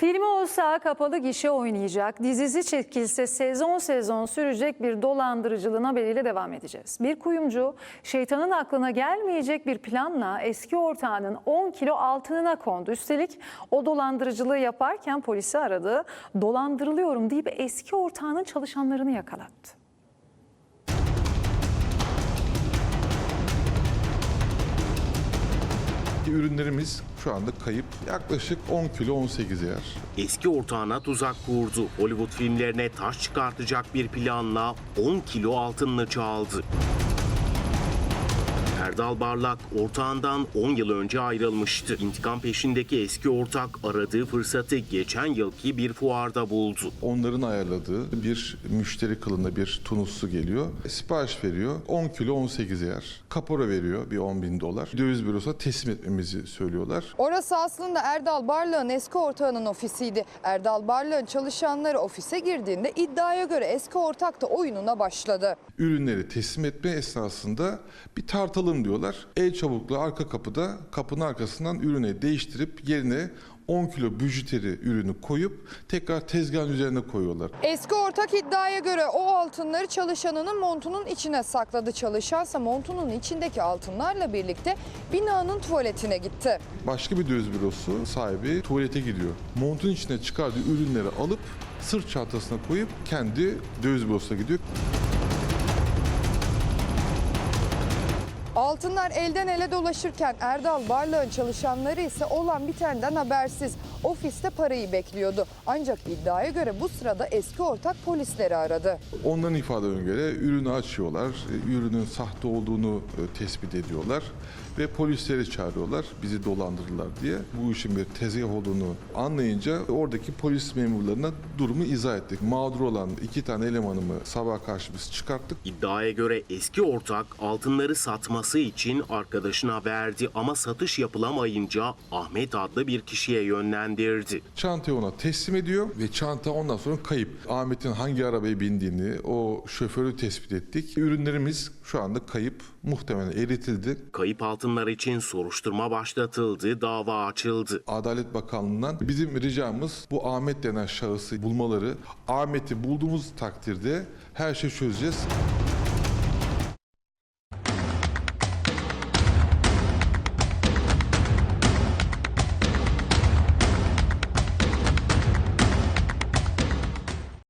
Filmi olsa kapalı gişe oynayacak, dizisi çekilse sezon sezon sürecek bir dolandırıcılığın haberiyle devam edeceğiz. Bir kuyumcu şeytanın aklına gelmeyecek bir planla eski ortağının 10 kilo altınına kondu. Üstelik o dolandırıcılığı yaparken polisi aradı. Dolandırılıyorum deyip eski ortağının çalışanlarını yakalattı. Ürünlerimiz şu anda kayıp. Yaklaşık 10 kilo 18 yer. Eski ortağına tuzak kurdu. Hollywood filmlerine taş çıkartacak bir planla 10 kilo altınını çaldı. Erdal Barlak ortağından 10 yıl önce ayrılmıştı. İntikam peşindeki eski ortak aradığı fırsatı geçen yılki bir fuarda buldu. Onların ayarladığı bir müşteri kılığında bir tunuslu geliyor. Sipariş veriyor. 10 kilo 18 yer. Kapora veriyor bir 10 bin dolar. Döviz bürosuna teslim etmemizi söylüyorlar. Orası aslında Erdal Barlak'ın eski ortağının ofisiydi. Erdal Barlak'ın çalışanları ofise girdiğinde iddiaya göre eski ortak da oyununa başladı. Ürünleri teslim etme esnasında bir tartalım diyorlar. El çabukluğu arka kapıda kapının arkasından ürünü değiştirip yerine 10 kilo bijuteri ürünü koyup tekrar tezgahın üzerine koyuyorlar. Eski ortak iddiaya göre o altınları çalışanının montunun içine sakladı. Çalışansa montunun içindeki altınlarla birlikte binanın tuvaletine gitti. Başka bir döviz bürosu sahibi tuvalete gidiyor. Montun içine çıkardığı ürünleri alıp sırt çantasına koyup kendi döviz bürosuna gidiyor. Altınlar elden ele dolaşırken Erdal Barlak'ın çalışanları ise olan bitenden habersiz. Ofiste parayı bekliyordu. Ancak iddiaya göre bu sırada eski ortak polisleri aradı. Onların ifadelerine göre ürünü açıyorlar. Ürünün sahte olduğunu e, tespit ediyorlar. Ve polisleri çağırıyorlar bizi dolandırdılar diye. Bu işin bir tezgah olduğunu anlayınca oradaki polis memurlarına durumu izah ettik. Mağdur olan iki tane elemanımı sabah karşı biz çıkarttık. İddiaya göre eski ortak altınları satması için arkadaşına verdi ama satış yapılamayınca Ahmet adlı bir kişiye yönlendirdi. Çantayı ona teslim ediyor ve çanta ondan sonra kayıp. Ahmet'in hangi arabaya bindiğini, o şoförü tespit ettik. Ürünlerimiz şu anda kayıp, muhtemelen eritildi. Kayıp altınlar için soruşturma başlatıldı, dava açıldı. Adalet Bakanlığı'ndan bizim ricamız bu Ahmet denen şahısı bulmaları. Ahmet'i bulduğumuz takdirde her şeyi çözeceğiz.